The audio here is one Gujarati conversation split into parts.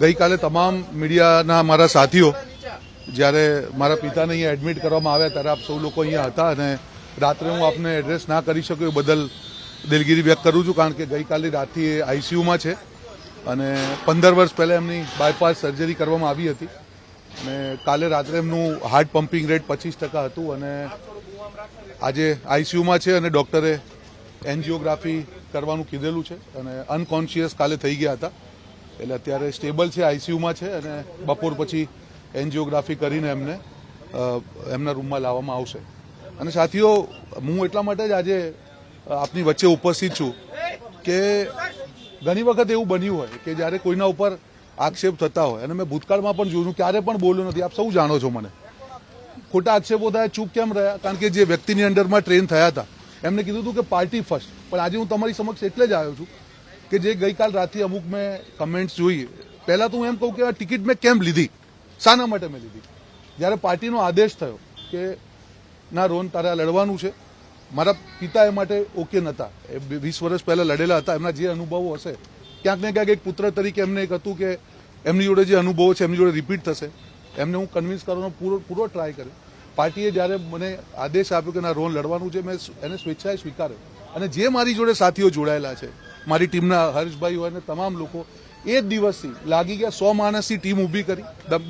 ગઈકાલે તમામ મીડિયાના મારા સાથીઓ, જ્યારે મારા પિતાને અહીંયા એડમિટ કરવામાં આવ્યા ત્યારે આપ સૌ લોકો અહીંયા હતા અને રાત્રે હું આપને એડ્રેસ ના કરી શક્યો એ બદલ દિલગીરી વ્યક્ત કરું છું, કારણ કે ગઈકાલે રાતથી એ આઈસીયુમાં છે અને પંદર વર્ષ પહેલાં એમની બાયપાસ સર્જરી કરવામાં આવી હતી. અને કાલે રાત્રે એમનું હાર્ટ પમ્પિંગ રેટ પચીસ ટકા હતું અને આજે આઈસીયુમાં છે અને ડૉક્ટરે એન્જિયોગ્રાફી કરવાનું કીધેલું છે અને અનકોન્શિયસ કાલે થઈ ગયા હતા. એટલે અત્યારે સ્ટેબલ છે, આઈસીયુમાં છે અને બપોર પછી એન્જિયોગ્રાફી કરીને એમને એમના રૂમમાં લાવવામાં આવશે. અને સાથીઓ, હું એટલા માટે જ આજે આપની વચ્ચે ઉપસ્થિત છું કે ઘણી વખત એવું બન્યું હોય કે જ્યારે કોઈના ઉપર આક્ષેપ થતા હોય, અને મેં ભૂતકાળમાં પણ જોયું, ક્યારે પણ બોલ્યો નથી, આપ સૌ જાણો છો મને. ખોટા આક્ષેપો થયા, ચૂપ કેમ રહ્યા? કારણ કે જે વ્યક્તિની અંડરમાં ટ્રેન થયા હતા, એમને કીધું હતું કે પાર્ટી ફર્સ્ટ. પણ આજે હું તમારી સમક્ષ એટલે જ આવ્યો છું કે જે ગઈકાલ રાતથી અમુક મેં કમેન્ટ્સ જોઈ. પહેલાં તો હું એમ કહું કે આ ટિકિટ મેં કેમ લીધી? શાના માટે મેં લીધી? જ્યારે પાર્ટીનો આદેશ થયો કે, ના રોન, તારે આ લડવાનું છે. મારા પિતા એ માટે ઓકે નહોતા એ વીસ વર્ષ પહેલાં લડેલા હતા. એમના જે અનુભવો હશે, ક્યાંક ને ક્યાંક એક પુત્ર તરીકે એમને એક હતું કે, એમની જોડે જે અનુભવો છે, એમની જોડે રિપીટ થશે. એમને હું કન્વિન્સ કરવાનો પૂરો પૂરો ટ્રાય કર્યો. પાર્ટીએ જ્યારે મને આદેશ આપ્યો કે ના રોન લડવાનું છે, મેં એને સ્વેચ્છાએ સ્વીકાર્યો. અને જે મારી જોડે સાથીઓ જોડાયેલા છે મારી ટીમના હર્ષભાઈ હોય અને તમામ લોકો એ જ દિવસથી લાગી ગયા. સો માણસની ટીમ ઊભી કરી.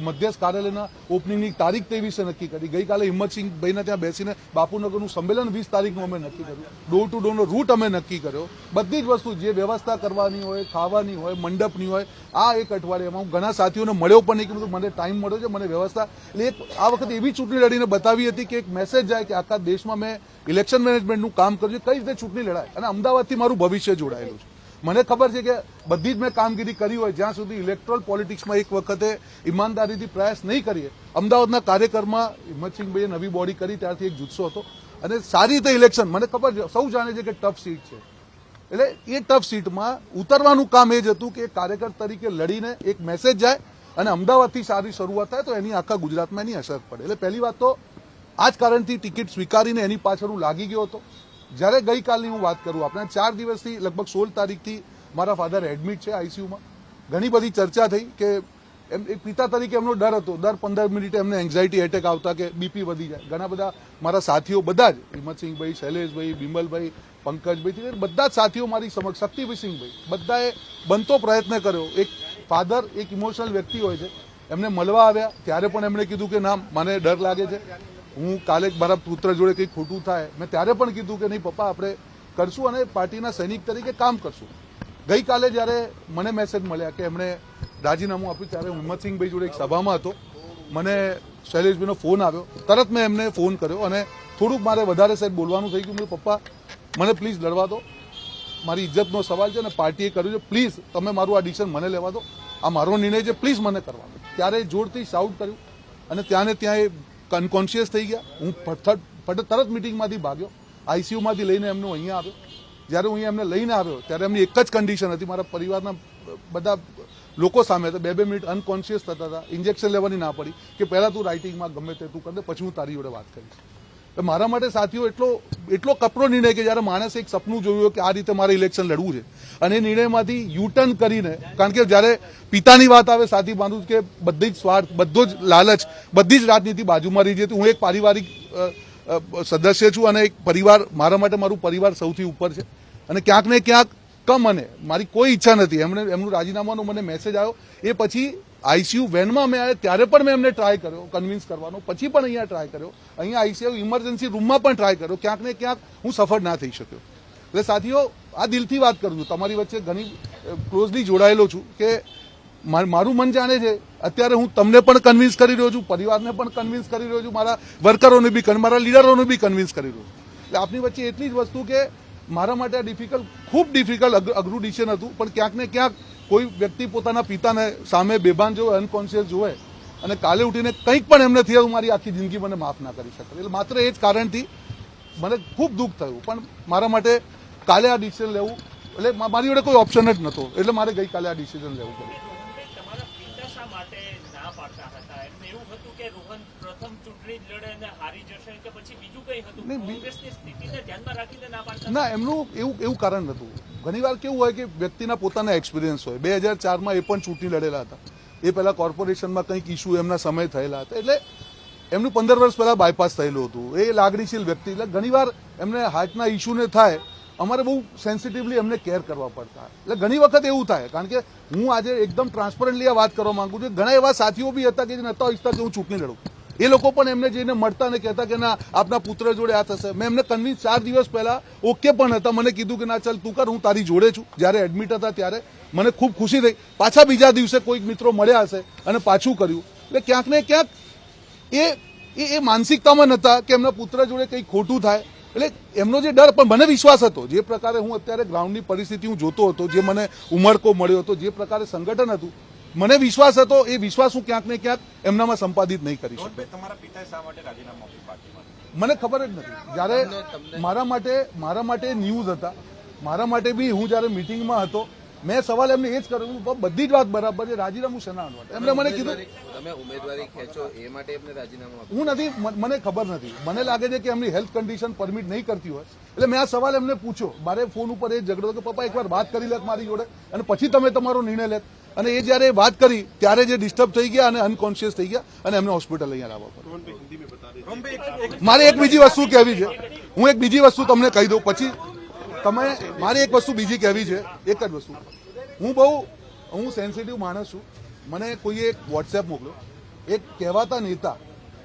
મધ્યસ્થ કાર્યાલયના ઓપનિંગની તારીખ ત્રેવીસે નક્કી કરી. ગઈકાલે હિંમતસિંહભાઈના ત્યાં બેસીને બાપુનગરનું સંમેલન વીસ તારીખનું અમે નક્કી કર્યું. ડોર ટુ ડોરનો રૂટ અમે નક્કી કર્યો. બધી જ વસ્તુ જે વ્યવસ્થા કરવાની હોય, ખાવાની હોય, મંડપની હોય, આ એક અઠવાડિયામાં હું ઘણા સાથીઓને મળ્યો પણ નહીં, કીધું મને ટાઈમ મળ્યો છે, મને વ્યવસ્થા એટલે એક આ વખતે એવી ચૂંટણી લડીને બતાવી હતી કે એક મેસેજ જાય કે આખા દેશમાં મેં ઇલેક્શન મેનેજમેન્ટનું કામ કર્યું કઈ રીતે ચૂંટણી લડાય? અને અમદાવાદથી મારું ભવિષ્ય જોડાયેલું છે. મને ખબર છે કે બધી જ મેં કામગીરી કરી હોય, જ્યાં સુધી ઇલેક્ટ્રોલ પોલિટિક્સમાં એક વખતે ઈમાનદારીથી પ્રયાસ નહીં કરીએ, અમદાવાદના કાર્યકરમાં હિંમતસિંહભાઈએ નવી બોડી કરી, ત્યારથી એક જુસ્સો હતો. અને સારી રીતે ઇલેક્શન મને ખબર છે, સૌ જાણે છે કે ટફ સીટ છે. એટલે એ ટફ સીટમાં ઉતરવાનું કામ એ જ હતું કે કાર્યકર તરીકે લડીને એક મેસેજ જાય અને અમદાવાદથી સારી શરૂઆત થાય, તો એની આખા ગુજરાતમાં એની અસર પડે. એટલે પહેલી વાત તો આ જ કારણથી ટિકિટ સ્વીકારીને એની પાછળ હું લાગી ગયો હતો. જ્યારે ગઈકાલની હું વાત કરું, આપણે ચાર દિવસથી લગભગ સોળ તારીખથી મારા ફાધર એડમિટ છે આઈસીયુમાં ઘણી બધી ચર્ચા થઈ કે એમ, એક પિતા તરીકે એમનો ડર હતો. દર પંદર મિનિટે એમને એન્ઝાયટી એટેક આવતા કે બીપી વધી જાય. ઘણા બધા મારા સાથીઓ બધા જ, હિંમતસિંહભાઈ, શૈલેષભાઈ, બિમલભાઈ, પંકજભાઈ બધા જ સાથીઓ મારી સમક્ષ, શક્તિભાઈ બધાએ બનતો પ્રયત્ન કર્યો. એક ફાધર એક ઇમોશનલ વ્યક્તિ હોય છે. એમને મળવા આવ્યા. ત્યારે પણ એમણે કીધું કે ના, મને ડર લાગે છે. હું કાલે મારા પુત્ર જોડે કંઈ ખોટું થાય, મેં ત્યારે પણ કીધું કે નહીં, પપ્પા, આપણે કરશું અને પાર્ટીના સૈનિક તરીકે કામ કરશું. ગઈકાલે જ્યારે મને મેસેજ મળ્યા કે એમણે રાજીનામું આપ્યું ત્યારે હિંમતસિંહભાઈ જોડે એક સભામાં હતો. મને શૈલેષભાઈનો ફોન આવ્યો. તરત મેં એમને ફોન કર્યો અને થોડુંક મારે વધારે સાહેબ બોલવાનું થઈ ગયું. મેં પપ્પા, મને પ્લીઝ લડવા દો. મારી ઇજ્જતનો સવાલ છે અને પાર્ટીએ કર્યું છે. પ્લીઝ તમે મારું આ ડિસિઝન મને લેવા દો. આ મારો નિર્ણય છે. પ્લીઝ મને કરવા દો. ત્યારે જોરથી શાઉટ કર્યું અને ત્યાં ને ત્યાં એ અનકોન્શિયસ થઈ ગયા. હું તરત મિટિંગમાંથી ભાગ્યો. આઈસીયુમાંથી લઈને એમનું અહીંયા આવ્યો. જ્યારે હું અહીંયા એમને લઈને આવ્યો, ત્યારે એમની એક જ કન્ડિશન હતી. મારા પરિવારના બધા લોકો સામે હતા. બે બે મિનિટ અનકોન્શિયસ થતા હતા. ઇન્જેક્શન લેવાની ના પડી કે પહેલાં તું રાઇટિંગમાં ગમે તે તું કર પછી હું તારી જોડે વાત કરીશ. મારા માટે સાથીઓ, એટલો એટલો કપરો નિર્ણય કે જ્યારે માણસે એક સપનું જોયું કે આ રીતે મારે ઇલેક્શન લડવું છે. અને એ નિર્ણયમાંથી યુટર્ન કરીને, કારણ કે જ્યારે પિતાની વાત આવે, સાથી બાંધું કે બધી જ સ્વાર્થ, બધો જ લાલચ, બધી જ રાજનીતિ બાજુમાં રહી જતી હું એક પારિવારિક સદસ્ય છું અને એક પરિવાર, મારા માટે મારું પરિવાર સૌથી ઉપર છે. અને ક્યાંક ને ક્યાંક કમ મને મારી કોઈ ઈચ્છા નથી. એમણે, એમનું રાજીનામાનો મને મેસેજ આવ્યો. એ પછી આઈસીયુ વેનમાં મેં આવ્યા ત્યારે પણ મેં એમને ટ્રાય કર્યો કન્વિન્સ કરવાનો. પછી પણ અહીંયા ટ્રાય કર્યો. અહીંયા આઈસીયુ ઇમરજન્સી રૂમમાં પણ ટ્રાય કર્યો. ક્યાંક ને ક્યાંક હું સફળ ના થઈ શક્યો. એટલે સાથીઓ, આ દિલથી વાત કરું છું. તમારી વચ્ચે ઘણી ક્લોઝલી જોડાયેલો છું કે મારું મન જાણે છે, અત્યારે હું તમને પણ કન્વિન્સ કરી રહ્યો છું, પરિવારને પણ કન્વિન્સ કરી રહ્યો છું, મારા વર્કરોને બી મારા લીડરોને બી કન્વિન્સ કરી રહ્યો છું. એટલે આપની વચ્ચે એટલી જ વસ્તુ કે મારા માટે આ ડિફિકલ્ટ ખૂબ ડિફિકલ્ટ અઘરું ડિસિઝન હતું, પણ ક્યાંક ને ક્યાંક કોઈ વ્યક્તિ પોતાના પિતાને સામે બેભાન જોવે અનકોન્શિયસ જોવે, અને કાલે ઉઠીને કંઈક પણ એમને થયું, મારી આખી જિંદગી મને માફ ના કરી શકે. એટલે માત્ર એ જ કારણથી મને ખૂબ દુઃખ થયું. પણ મારા માટે કાલે આ ડિસિઝન લેવું, એટલે મારી જોડે કોઈ ઓપ્શન જ નહોતો. એટલે મારે ગઈકાલે આ ડિસિઝન લેવું પડ્યું તમારા પિતા શા માટે ના પાડતા હતા એમને એવું હતું કે રોહન પ્રથમ ચૂંટણી જ લડે અને હારી જશે કે પછી બીજું કઈ હતું? કોંગ્રેસની સ્થિતિને ધ્યાનમાં રાખીને ના પાડતા ના એમનું એવું એવું કારણ નતું. ઘણીવાર કેવું હોય કે વ્યક્તિના પોતાના એક્સપિરિયન્સ હોય. બે હજાર ચારમાં એ પણ ચૂંટણી લડેલા હતા. એ પહેલા કોર્પોરેશનમાં કંઈક ઇસ્યુ એમના સમય થયેલા હતા. એટલે એમનું પંદર વર્ષ પહેલા બાયપાસ થયેલું હતું. એ લાગણીશીલ વ્યક્તિ. એટલે ઘણીવાર એમને હાર્ટના ઇસ્યુને થાય અમારે બહુ સેન્સિટિવલી એમને કેર કરવા પડતા. એટલે ઘણી વખત એવું થાય, કારણ કે હું આજે એકદમ ટ્રાન્સપરન્ટલી આ વાત કરવા માંગુ છું ઘણા એવા સાથીઓ બી હતા કે જે નતા ઈચ્છતા કે હું ચૂંટણી લડું. એ લોકો પણ એમને જઈને મળતા ને કહેતા કે ના, આપના પુત્ર જોડે આ થશે. મેં એમને કન્વિન્સ ચાર દિવસ પહેલા ઓકે પણ હતા. મને કીધું કે ના, ચાલ તું કર, હું તારી જોડે છું. જ્યારે એડમિટ હતા ત્યારે મને ખૂબ ખુશી થઈ. પાછા બીજા દિવસે કોઈક મિત્રો મળ્યા હશે અને પાછું કર્યું. એટલે ક્યાંક ને ક્યાંક એ એ માનસિકતામાં નહોતા કે એમના પુત્ર જોડે કંઈ ખોટું થાય. એટલે એમનો જે ડર પણ મને વિશ્વાસ હતો. જે પ્રકારે હું અત્યારે ગ્રાઉન્ડની પરિસ્થિતિ હું જોતો હતો જે મને ઉમળકો મળ્યો હતો જે પ્રકારે સંગઠન હતું મને વિશ્વાસ હતો એ વિશ્વાસ હું ક્યાંક ને ક્યાંક એમનામાં સંપાદિત નહીં કરી શકું. તમારા પિતાએ શા માટે રાજીનામું મને ખબર જ નથી. જ્યારે મારા માટે મારા માટે ન્યૂઝ હતા. મારા માટે બી હું જ્યારે મિટિંગમાં હતો મેં સવાલ એમને એ જ કર્યો બધી જ વાત બરાબર છે રાજીનામું શેના માટે એમને મને કીધું તમે ઉમેદવારી ખેંચો એ માટે એમને રાજીનામું હું નથી મને ખબર નથી. મને લાગે છે કે એમની હેલ્થ કન્ડિશન પરમિટ નહીં કરતી હોય. એટલે મેં આ સવાલ એમને પૂછ્યો. મારે ફોન ઉપર એ ઝઘડો કે પપ્પા એકવાર વાત કરી લેત મારી જોડે. અને પછી તમે તમારો નિર્ણય લેત. અને એ જ્યારે વાત કરી ત્યારે જે ડિસ્ટર્બ થઈ ગયા અને અનકોન્શિયસ થઈ ગયા અને એમને હોસ્પિટલ અહીંયા લાવવા પડ્યું. મારે એક બીજી વસ્તુ કહેવી છે. હું એક બીજી વસ્તુ તમને કહી દઉં. પછી તમે, મારે એક વસ્તુ બીજી કહેવી છે, એક જ વસ્તુ. હું બહુ, હું સેન્સિટિવ માણસ છું. મને કોઈએ એક વોટ્સએપ મોકલ્યો એક કહેવાતા નેતા,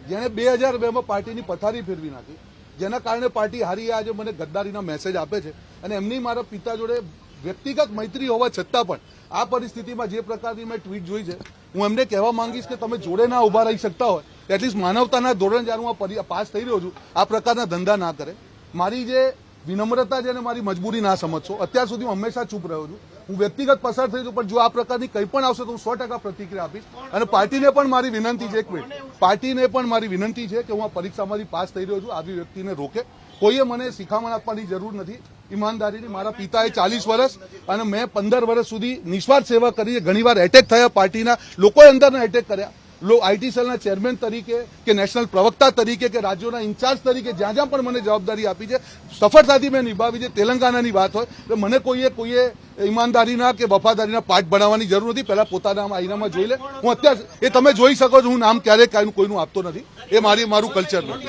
જેણે બે હજાર બેમાં પાર્ટીની પથારી ફેરવી નાખી, જેના કારણે પાર્ટી હારી આજે મને ગદ્દારીના મેસેજ આપે છે. અને એમની મારા પિતા જોડે વ્યક્તિગત મૈત્રી હોવા છતાં પણ, આ પરિસ્થિતિમાં જે પ્રકારની મેં ટ્વીટ જોઈ છે, હું એમને કહેવા માંગીશ કે તમે જોડે ના ઊભા રહી શકતા હોય. એટલીસ્ટ માનવતાના ધોરણ જ્યારે હું પાસ થઈ રહ્યો છું, આ પ્રકારના ધંધા ના કરે. મારી જે વિનમ્રતા જેને મારી મજબૂરી ના સમજશો. અત્યાર સુધી હું હંમેશા ચૂપ રહ્યો છું. હું વ્યક્તિગત પસાર થઈ છું, પણ જો આ પ્રકારની કંઈ પણ આવશે તો હું સો ટકા પ્રતિક્રિયા આપીશ. અને પાર્ટીને પણ મારી વિનંતી છે, એક મિનિટ. પાર્ટીને પણ મારી વિનંતી છે કે હું આ પરીક્ષામાંથી પાસ થઈ રહ્યો છું. આવી વ્યક્તિને રોકે. કોઈએ મને શિખામણ આપવાની જરૂર નથી. ઈમાનદારીની મારા પિતાએ ચાલીસ વર્ષ અને મેં પંદર વર્ષ સુધી નિસ્વાર્થ સેવા કરી. ઘણીવાર એટેક થયા પાર્ટીના. લોકોએ અંદરના એટેક કર્યા. લો આઈટી સેલના ચેરમેન તરીકે કે નેશનલ પ્રવક્તા તરીકે કે રાજ્યોના ઇન્ચાર્જ તરીકે જ્યાં જ્યાં પણ મને જવાબદારી આપી છે સફળતાથી મેં નિભાવી છે તેલંગાનાની વાત હોય તો મને કોઈએ કોઈએ ઈમાનદારીના કે વફાદારીના પાઠ ભણાવવાની જરૂર નથી. પહેલા પોતાના આઈનામાં જોઈ લે. હું અત્યારે એ તમે જોઈ શકો છો હું નામ ક્યારેય કાંઈ કોઈનું આપતો નથી. એ મારી મારું કલ્ચર નથી.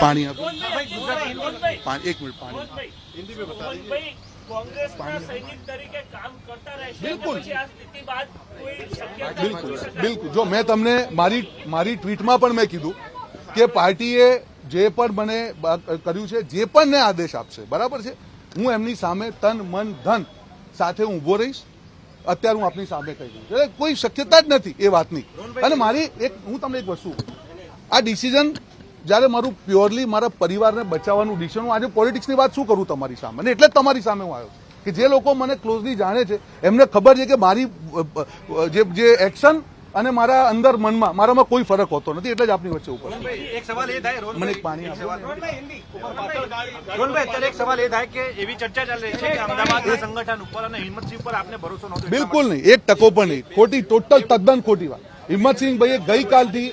પાણી આપો. એક મિનિટ પાણી. રોહનભાઈ, બિલકુલ. બિલકુલ બિલકુલ. જો મેં તમને મારી મારી ટ્વીટમાં પણ મેં કીધું કે પાર્ટીએ જે પણ મને કર્યું છે જે પણ ને આદેશ આપશે બરાબર છે? હું એમની સામે તન મન ધન સાથે ઊભો રહીશ. અત્યારે હું આપની સામે કહી દઉં એટલે કોઈ શક્યતા જ નથી એ વાતની. અને મારી એક હું તમને એક વસ્તુ આ ડિસિઝન જ્યારે મારું પ્યોરલી મારા પરિવારને બચાવવાનું ડિસિઝન હું આજે પોલિટિક્સની વાત શું કરું તમારી સામે? અને એટલે જ તમારી સામે હું આવ્યો છું. કે જે લોકો મને ક્લોઝલી જાણે છે એમને ખબર છે કે મારી જે જે એક્શન અને મારા અંદર મનમાં મારામાં કોઈ ફરક હોતો નથી એટલે જ આપની વચ્ચે ઉપર એક સવાલ એ થાય મને પાણી અત્યારે એક સવાલ એ થાય કે એવી ચર્ચા ચાલી રહી છે કે અમદાવાદના સંગઠન ઉપર અને હિંમતસિંહ ઉપર આપને ભરોસો નહોતો બિલકુલ નહીં એક ટકો પણ નહીં. ખોટી ટોટલ તદ્દન ખોટી વાત. હિંમતસિંહ ભાઈએ ગઈકાલથી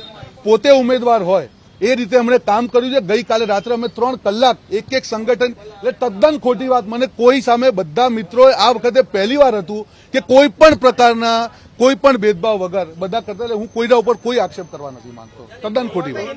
પોતે ઉમેદવાર હોય એ રીતે અમને કામ કર્યું છે. ગઈકાલે રાત્રે અમે ત્રણ કલાક એક એક સંગઠન, એટલે તદ્દન ખોટી વાત, મને કોઈ સામે બધા મિત્રોએ આ વખતે પહેલી વાર હતું કે કોઈ પણ પ્રકારના કોઈ પણ ભેદભાવ વગર, બધા કરતા હું કોઈના ઉપર કોઈ આક્ષેપ કરવા નથી માંગતો. તદ્દન ખોટી વાત.